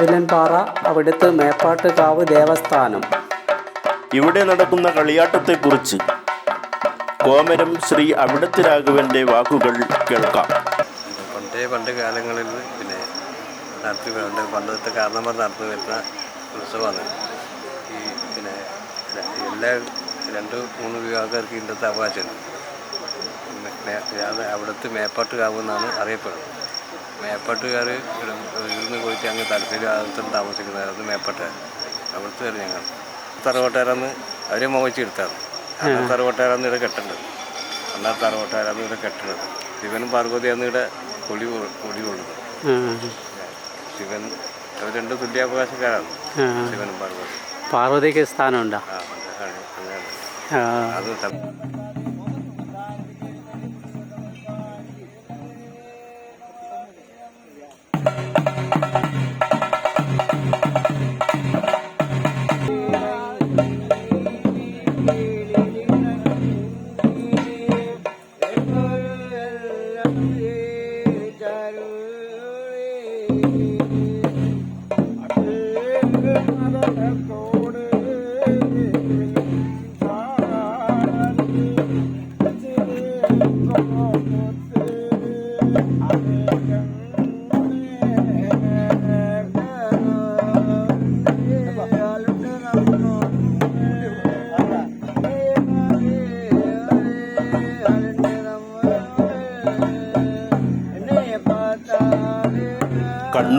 മാവിലൻപാറ അവിടുത്തെ മേപ്പാട്ടുകാവ് ദേവസ്ഥാനം. ഇവിടെ നടക്കുന്ന കളിയാട്ടത്തെക്കുറിച്ച് കോമരം ശ്രീ അവിടത്ത് രാഘവന്റെ വാക്കുകൾ കേൾക്കാം. പണ്ടേ പണ്ട് കാലങ്ങളിൽ പിന്നെ നടത്തി പണ്ട് പണ്ടത്തെ കാരണന്മാർ നടത്തി വരുന്ന ഉത്സവമാണ്. ഈ പിന്നെ എല്ലാ രണ്ട് മൂന്ന് വിഭാഗക്കാർക്ക് ഇന്നത്തെ അവകാശമുണ്ട് അവിടുത്തെ മേപ്പാട്ട് കാവ് അവിടുത്തെ മേപ്പാട്ടുകാവ് എന്നാണ് അറിയപ്പെടുന്നത്. മേപ്പാട്ടുകാർ ഇവിടുന്ന് പോയിട്ട് അങ്ങ് തലശ്ശേരി ഭാഗത്തും താമസിക്കുന്നതായിരുന്നു. മേപ്പാട്ടുകാർ അവിടുത്തെ പേര് ഞങ്ങൾ. തറവട്ടാരെന്ന് അവരെ മോഹിച്ചെടുത്താണ് അന്നാ തറവട്ടാരെന്ന് ഇവിടെ കെട്ടേണ്ടത്. അന്നാ തറവട്ടാരെന്ന് ഇവിടെ കെട്ടുന്നത് ശിവനും പാർവതിയാണ് ഇവിടെ കൊടി കൊടി കൊള്ളുന്നത്. ശിവൻ അവർ രണ്ട് തുല്യാവകാശക്കാരാണ്. ശിവനും പാർവതി പാർവതിക്ക് സ്ഥാനമുണ്ടോ? ആ, അത്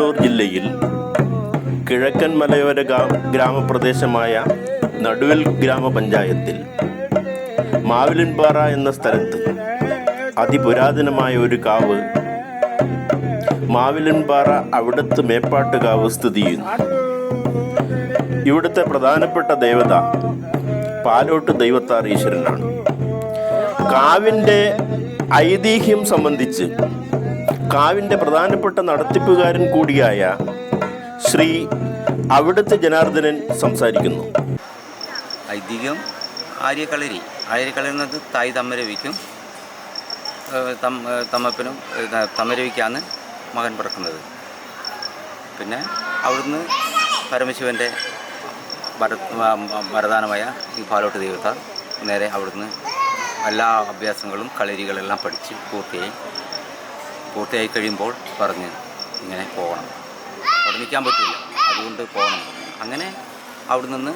കണ്ണൂർ ജില്ലയിൽ കിഴക്കൻ മലയോര ഗ്രാമപ്രദേശമായ നടുവിൽ ഗ്രാമപഞ്ചായത്തിൽ മാവിലിൻപാറ എന്ന സ്ഥലത്ത് അതിപുരാതനമായ ഒരു കാവ് മാവിലിൻപാറ അവിടുത്തെ മേപ്പാട്ടുകാവ് സ്ഥിതി ചെയ്യുന്നു. ഇവിടുത്തെ പ്രധാനപ്പെട്ട ദേവത പാലോട്ട് ദൈവത്താർ ഈശ്വരനാണ്. കാവിന്റെ ഐതിഹ്യം സംബന്ധിച്ച് കാവിന്റെ പ്രധാനപ്പെട്ട നടത്തിപ്പുകാരൻ കൂടിയായ ശ്രീ അവിടുത്തെ ജനാർദ്ദനൻ സംസാരിക്കുന്നു. ഐതിഹ്യം ആര്യക്കളരി. ആര്യക്കളരി എന്നത് തായ് തമ്മരവിക്കും തമ്മപ്പനും ഏഹ് തമ്മരവിക്കാണ് മകൻ പിറക്കുന്നത്. പിന്നെ അവിടുന്ന് പരമശിവന്റെ വര വരദാനമായ ഈ പാലോട്ട് ദൈവത്താൽ നേരെ അവിടുന്ന് എല്ലാ അഭ്യാസങ്ങളും കളരികളെല്ലാം പഠിച്ച് പൂർത്തിയായി. പൂർത്തിയായി കഴിയുമ്പോൾ പറഞ്ഞ് ഇങ്ങനെ പോകണം. അവിടെ നിൽക്കാൻ പറ്റില്ല. അതുകൊണ്ട് പോകണം. അങ്ങനെ അവിടെ നിന്ന്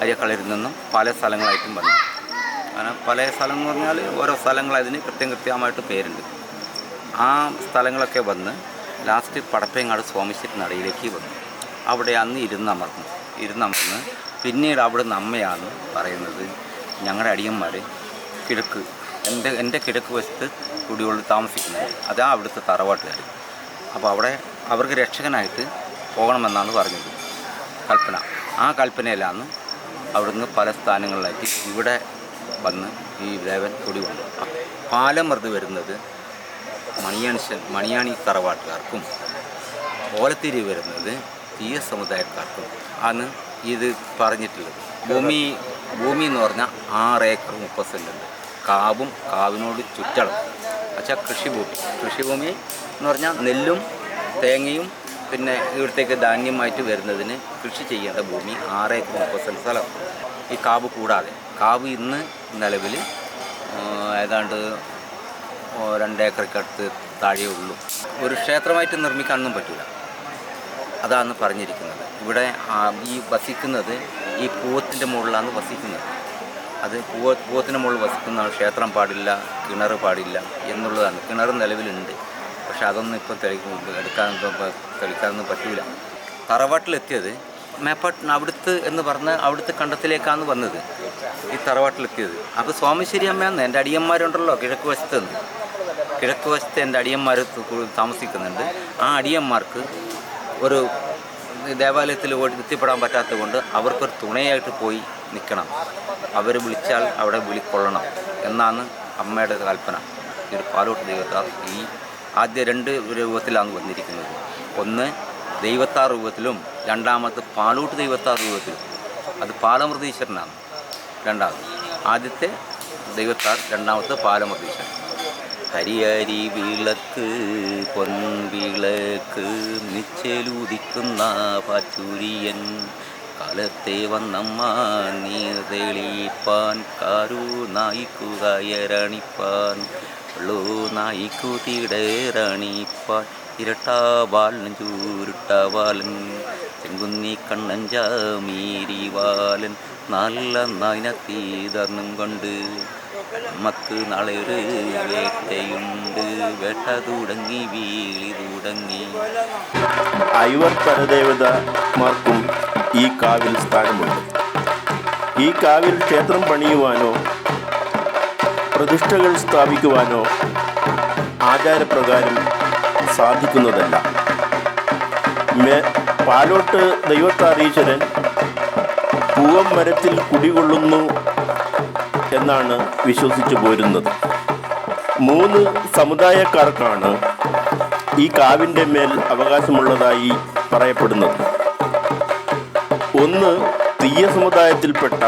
അരിയക്കളരിൽ നിന്നും പല സ്ഥലങ്ങളായിട്ടും വന്നു. അങ്ങനെ പല സ്ഥലം എന്ന് പറഞ്ഞാൽ ഓരോ സ്ഥലങ്ങൾ അതിന് കൃത്യം കൃത്യമായിട്ട് പേരുണ്ട്. ആ സ്ഥലങ്ങളൊക്കെ വന്ന് ലാസ്റ്റ് പടപ്പേങ്ങാട് സ്വാമിശ്ശേരി നടയിലേക്ക് വന്നു. അവിടെ അന്ന് ഇരുന്നമർന്നു. ഇരുന്നമർന്ന് പിന്നീട് അവിടെ നിന്ന് അമ്മയാണ് പറയുന്നത് ഞങ്ങളുടെ അടിയന്മാർ കിഴക്ക് എന്റെ എന്റെ കിഴക്ക് വശത്ത് കുടികളിൽ താമസിക്കുന്നത്. അതാ അവിടുത്തെ തറവാട്ടുകാർ. അപ്പോൾ അവിടെ അവർക്ക് രക്ഷകനായിട്ട് പോകണമെന്നാണ് പറഞ്ഞത്. കൽപ്പന. ആ കൽപ്പനയിലാണ് അവിടുന്ന് പല സ്ഥാനങ്ങളിലായിട്ട് ഇവിടെ വന്ന് ഈ ദേവൻ കുടികൊണ്ട് പാലമൃത് വരുന്നത് മണിയാണിശൻ മണിയാണി തറവാട്ടുകാർക്കും ഓലത്തിരി വരുന്നത് തീയ സമുദായക്കാർക്കും ആണ് ഇത് പറഞ്ഞിട്ടുള്ളത്. ഭൂമി ഭൂമി എന്ന് പറഞ്ഞാൽ ആറ് ഏക്കർ മുപ്പത് സെന്റ് ഉണ്ട് കാവും കാവിനോട് ചുറ്റളം പക്ഷേ കൃഷിഭൂമി. കൃഷിഭൂമി എന്ന് പറഞ്ഞാൽ നെല്ലും തേങ്ങയും പിന്നെ ഇവിടത്തേക്ക് ധാന്യമായിട്ട് വരുന്നതിന് കൃഷി ചെയ്യേണ്ട ഭൂമി ആറ് ഏക്കർ മുപ്പത് സെന്റ് സ്ഥലം. ഈ കാവ് കൂടാതെ. കാവ് ഇന്ന് നിലവിൽ ഏതാണ്ട് രണ്ടേക്കറക്കടുത്ത് താഴെ ഉള്ളൂ. ഒരു ക്ഷേത്രമായിട്ട് നിർമ്മിക്കാനൊന്നും പറ്റില്ല. അതാണ് പറഞ്ഞിരിക്കുന്നത്. ഇവിടെ ഈ വസിക്കുന്നത് ഈ പൂവത്തിന്റെ മുകളിലാണ് വസിക്കുന്നത്. അത് പൂവ പൂവത്തിന് മുകളിൽ വസിക്കുന്ന ക്ഷേത്രം പാടില്ല കിണർ പാടില്ല എന്നുള്ളതാണ്. കിണർ നിലവിലുണ്ട്. പക്ഷെ അതൊന്നും ഇപ്പം തെളിക്കും എടുക്കാൻ തെളിക്കാനൊന്നും പറ്റില്ല തറവാട്ടിലെത്തിയത് മേപ്പാട്ട് അവിടുത്തെ എന്ന് പറഞ്ഞ് അവിടുത്തെ കണ്ടത്തിലേക്കാണ് വന്നത്. ഈ തറവാട്ടിലെത്തിയത്. അപ്പോൾ സ്വാമിശ്ശേരി അമ്മയെന്ന് എന്റെ അടിയന്മാരുണ്ടല്ലോ കിഴക്ക് വശത്ത് നിന്ന് കിഴക്ക് വശത്ത് എന്റെ അടിയന്മാർ താമസിക്കുന്നുണ്ട്. ആ അടിയന്മാർക്ക് ഒരു ദേവാലയത്തിൽ എത്തിപ്പെടാൻ പറ്റാത്തത് കൊണ്ട് അവർക്കൊരു തുണയായിട്ട് പോയി നിൽക്കണം. അവർ വിളിച്ചാൽ അവിടെ വിളിക്കൊള്ളണം. എന്നാണ് അമ്മയുടെ കൽപ്പന. ഈ ഒരു പാലോട്ട് ദൈവത്താർ ഈ ആദ്യ രണ്ട് രൂപത്തിലാണ് വന്നിരിക്കുന്നത്. ഒന്ന് ദൈവത്താർ രൂപത്തിലും രണ്ടാമത്തെ പാലോട്ട് ദൈവത്താർ രൂപത്തിലും. അത് പാലമൃതീശ്വരനാണ്. രണ്ടാമത് ആദ്യത്തെ ദൈവത്താർ രണ്ടാമത്തെ പാലമൃതീശ്വരൻ. ഹരിയരി വിളക്ക് പൊൻവിളക്ക് നിച്ചലുദിക്കുന്ന പാച്ചുരിയൻ കാലത്തെ വന്നമ്മ നീർ തെളിയിപ്പാൻ കാരു നായിക്കു കയറണിപ്പാൻ ഉള്ളൂ ഇരട്ടാ തിടേറണിപ്പാൻ ഇരട്ടാവാലൻ ചൂരുട്ടവാലൻ ചെങ്കുന്നി കണ്ണഞ്ചാമീരിവാലൻ നല്ല നയനത്തീതർന്നും കൊണ്ട് നമുക്ക് നാളെ ഒരു വേട്ടയുണ്ട്. വേട്ട തുടങ്ങി വീളി തുടങ്ങി. ഐവർ പരദേവതമാർക്കും ഈ കാവിൽ സ്ഥാനമുണ്ട്. ഈ കാവിൽ ക്ഷേത്രം പണിയുവാനോ പ്രതിഷ്ഠകൾ സ്ഥാപിക്കുവാനോ ആചാരപ്രകാരം സാധിക്കുന്നതല്ല. മേ പാലോട്ട് ദൈവത്താരീശ്വരൻ പൂവം മരത്തിൽ കുടികൊള്ളുന്നു എന്നാണ് വിശ്വസിച്ചു പോരുന്നത്. മൂന്ന് സമുദായക്കാർക്കാണ് ഈ കാവിന്റെ മേൽ അവകാശമുള്ളതായി പറയപ്പെടുന്നത്. ഒന്ന് തീയ സമുദായത്തിൽപ്പെട്ട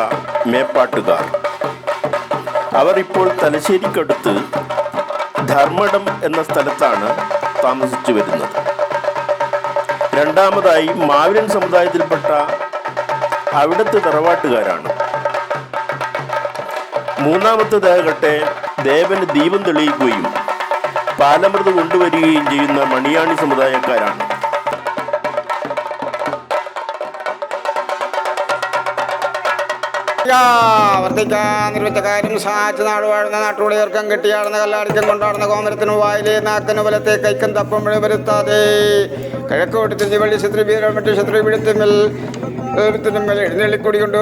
മേപ്പാട്ടുകാർ. അവർ ഇപ്പോൾ തലശ്ശേരിക്കടുത്ത് ധർമ്മടം എന്ന സ്ഥലത്താണ് താമസിച്ചു വരുന്നത്. രണ്ടാമതായി മാവിലൻ സമുദായത്തിൽപ്പെട്ട അവിടുത്തെ തറവാട്ടുകാരാണ്. മൂന്നാമത്തേതാകട്ടെ ദേവന് ദീപം തെളിയിക്കുകയും പാലമൃത് കൊണ്ടുവരികയും ചെയ്യുന്ന മണിയാണി സമുദായക്കാരാണ്. വർദ്ധിക്കാൻ നിർമ്മിച്ച കാര്യം സാച്ച് നാട് വാഴുന്ന നാട്ടുകൂടിയർക്കം കെട്ടിയാടുന്ന കല്ലാടിക്കം കൊണ്ടാടുന്ന കോമരത്തിന് വായിലെ നാക്കിന് വലത്തെ കൈക്കും തപ്പം വരുത്താതെ. കിഴക്കോട്ട് തിരിവള്ളി വള്ളി ശത്രു വീരം മറ്റു ശത്രു പിടുത്തുമ്പിൽ മേൽ എഴുന്നള്ളിക്കൂടി കൊണ്ടോ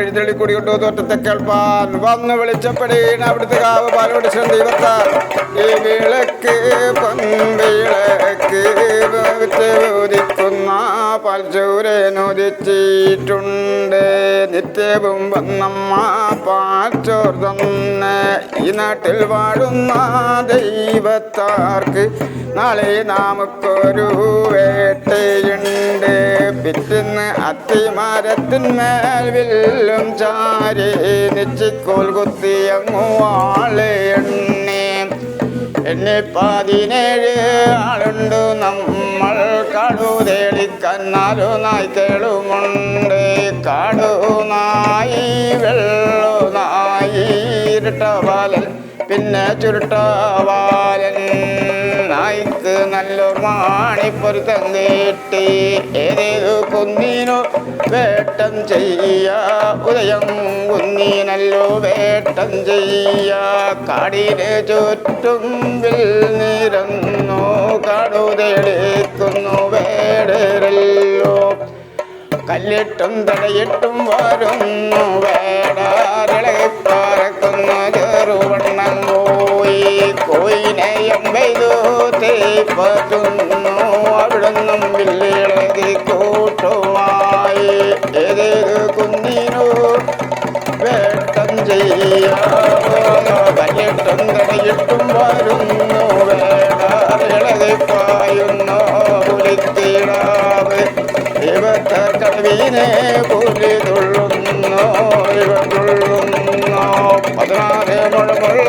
എഴുന്നള്ളിക്കൂടി കൊണ്ടോ തോറ്റത്തെ കേൾപ്പാൻ. വന്ന് വിളിച്ചപ്പടി അവിടുത്തെ കാവ് പാലോട് ദൈവത്താൽ ഈ വിളക്ക് പൊൻവിളക്ക് ഉദിക്കുന്ന പാൽച്ചൂരനുദിച്ചിട്ടുണ്ട് നിത്യവും വന്നമ്മ പാച്ചോർ തന്ന ഈ നാട്ടിൽ വാഴുന്ന ദൈവത്താർക്ക് നാളെ നമുക്കൊരു വേട്ടയുണ്ട്. പിറ്റിന്ന് അത്തിമരത്തിന്മേൽ വില്ലും ചാരി നിച്ചിക്കോൽ കുത്തിയങ്ങു വാളയുണ്ട് എന്നെ പതിനേഴ് ആളുണ്ട്. നമ്മൾ കാടു തേടിക്കന്നാലു തേളുമുണ്ട് കാടു നായി വെള്ളു നായി ഇരട്ടവാലൻ പിന്നെ ചുരുട്ടവാലൻ നായ്ക്ക് നല്ലൊരു മാണിപ്പൊരുത്തം കേട്ടി ഏതേതു കുന്നിനു വേട്ടം ചെയ്യ? ഉദയം കുന്നീനല്ലോ വേട്ടം ചെയ്യ. കാടിന് വിൽ നിരന്നു കാടു തെളിക്കുന്നു വേടരല്ലോ. കല്ലിട്ടും തടയിട്ടും വരുന്നു വേടാരളെ ചെറുവണ്ണം പോയി കോയിനെയം പെയ്തു തേപ്പറ്റുന്നു അവിടുന്നും വില്ലിളകി കൂട്ടുമായി ഏതേത് കുന്നിനു വേട്ടം ചെയ്യാ കല്ലിട്ടും തടയിട്ടും വരുന്നു വേടാരളകി പായുന്നു പുലിത്തിടാവ് കവിനെ പുലി തുള്ളുന്നു ഇവ തുള്ളുന്നു പതിനാറ് മുഴമുള്ള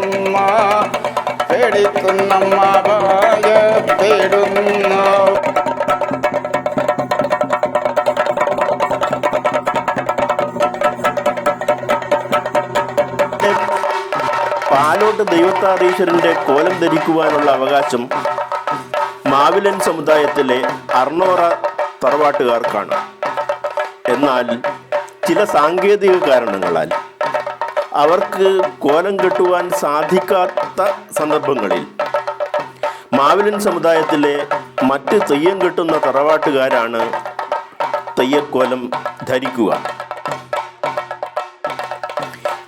ബെറ്റോരമ്മ പേടിക്കുന്നമ്മ ഭയപ്പെടുന്നു പാലോട്ട് ദൈവത്താധീശ്വരന്റെ കോലം ധരിക്കുവാനുള്ള അവകാശം മാവിലൻ സമുദായത്തിലെ അർണോറ തറവാട്ടുകാർക്കാണ്. എന്നാൽ ചില സാങ്കേതിക കാരണങ്ങളാൽ അവർക്ക് കോലം കെട്ടുവാൻ സാധിക്കാത്ത സന്ദർഭങ്ങളിൽ മാവിലൻ സമുദായത്തിലെ മറ്റ് തെയ്യം കെട്ടുന്ന തറവാട്ടുകാരാണ് തെയ്യക്കോലം ധരിക്കുക.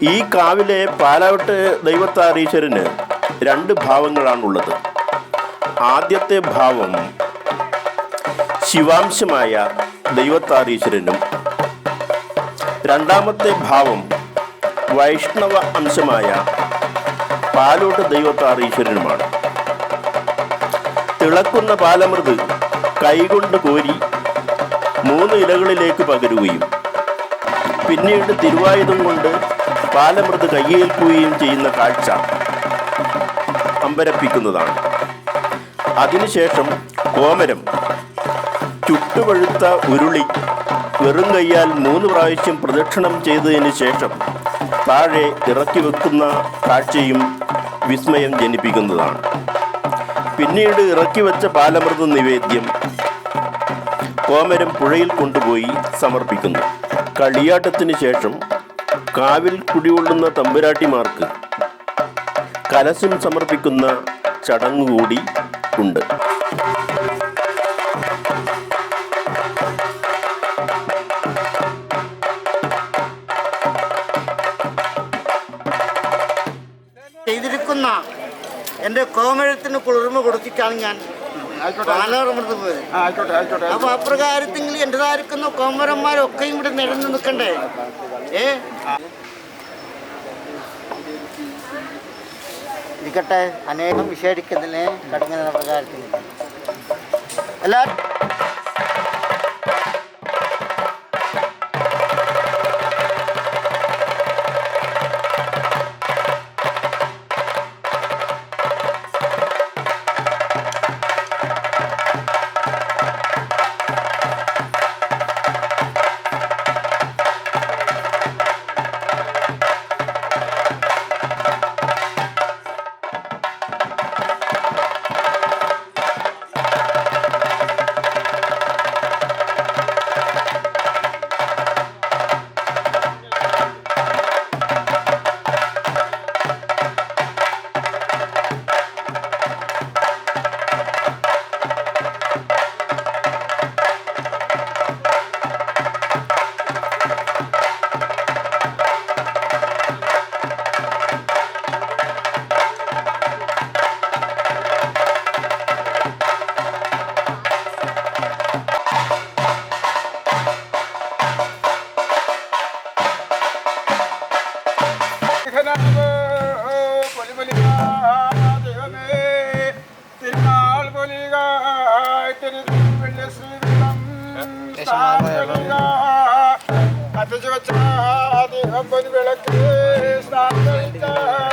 ഈ കാവിലെ പാലാവട്ട് ദൈവത്താരീശ്വരന് രണ്ട് ഭാവങ്ങളാണുള്ളത്. ആദ്യത്തെ ഭാവം ശിവാംശമായ ദൈവത്താരീശ്വരനും രണ്ടാമത്തെ ഭാവം വൈഷ്ണവ അംശമായ പാലോട്ട് ദൈവത്താരീശ്വരനുമാണ് തിളക്കുന്ന പാലമൃത് കൈകൊണ്ട് കോരി മൂന്ന് ഇലകളിലേക്ക് പകരുകയും പിന്നീട് തിരുവായുധം കൊണ്ട് പാലമൃത് കയ്യേൽക്കുകയും ചെയ്യുന്ന കാഴ്ച അമ്പരപ്പിക്കുന്നതാണ്. അതിനുശേഷം കോമരം ചുട്ടുപഴുത്ത ഉരുളി വെറും കൈയാൽ മൂന്ന് പ്രാവശ്യം പ്രദക്ഷിണം ചെയ്തതിന് ശേഷം താഴെ ഇറക്കി വെക്കുന്ന കാഴ്ചയും വിസ്മയം ജനിപ്പിക്കുന്നതാണ്. പിന്നീട് ഇറക്കി വെച്ച പാലമൃത നിവേദ്യം കോമരം പുഴയിൽ കൊണ്ടുപോയി സമർപ്പിക്കുന്നു. കളിയാട്ടത്തിന് ശേഷം കാവിൽ കുടികൊള്ളുന്ന തമ്പുരാട്ടിമാർക്ക് കലശം സമർപ്പിക്കുന്ന ചടങ്ങുകൂടി ഉണ്ട്. എന്റെ കോമഴത്തിന് കുളിർമ കൊടുത്തിട്ടാണ് ഞാൻ ആയിക്കോട്ടെ ആയിക്കോട്ടെ. അപ്പൊ അപ്രകാരത്തെങ്കിൽ എന്റെതായിരിക്കുന്ന കോമരന്മാരൊക്കെയും ഇവിടെ നിരന്ന് നിൽക്കണ്ടേ? ഏ? ഇരിക്കട്ടെ അനേകം വിഷയിക്കുന്നതിന് കടങ്ങുന്ന പ്രകാരത്തിൽ എല്ലാ കത്തിച്ചു വെച്ച ദീപം പൊലി വിളക്ക് സ്നാനം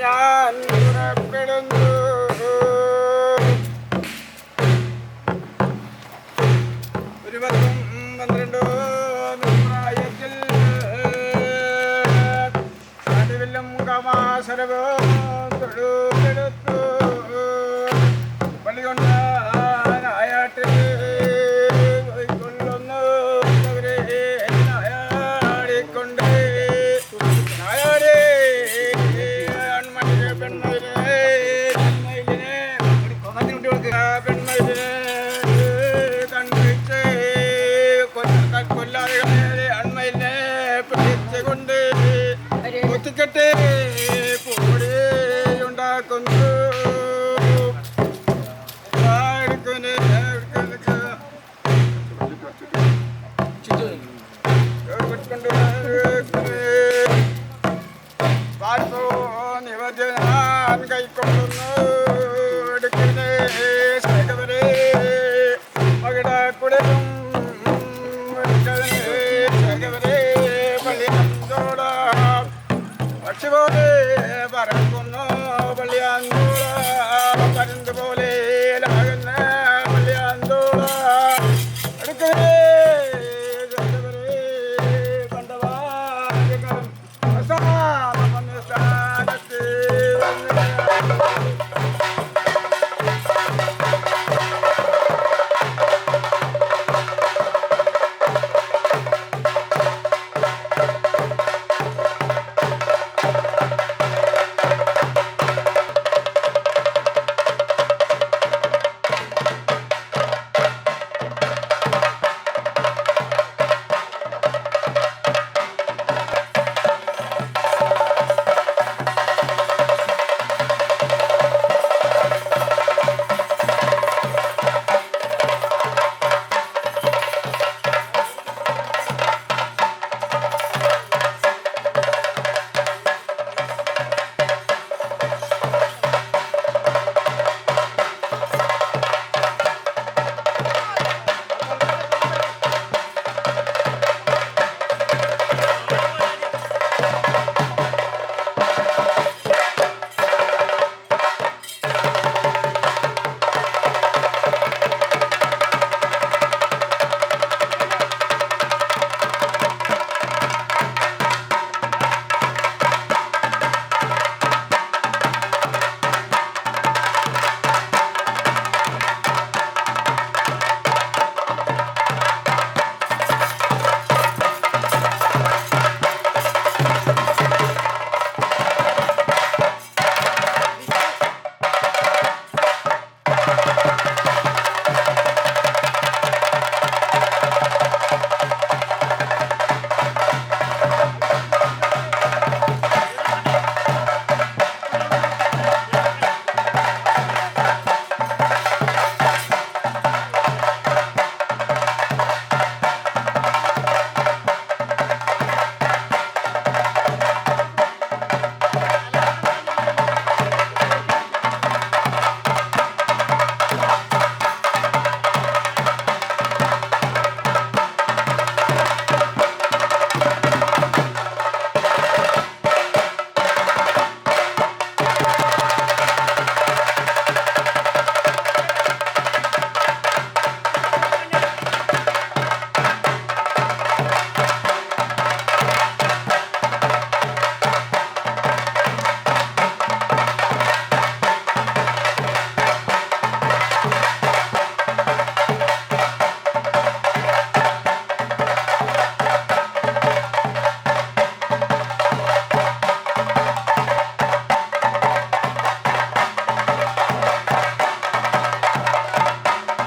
ഞാൻ പുറപ്പെടുന്നു. ഒരു പത്തും പന്ത്രണ്ടോ പ്രായത്തിൽ തൊഴുതെടുത്തു Saan kayo ko?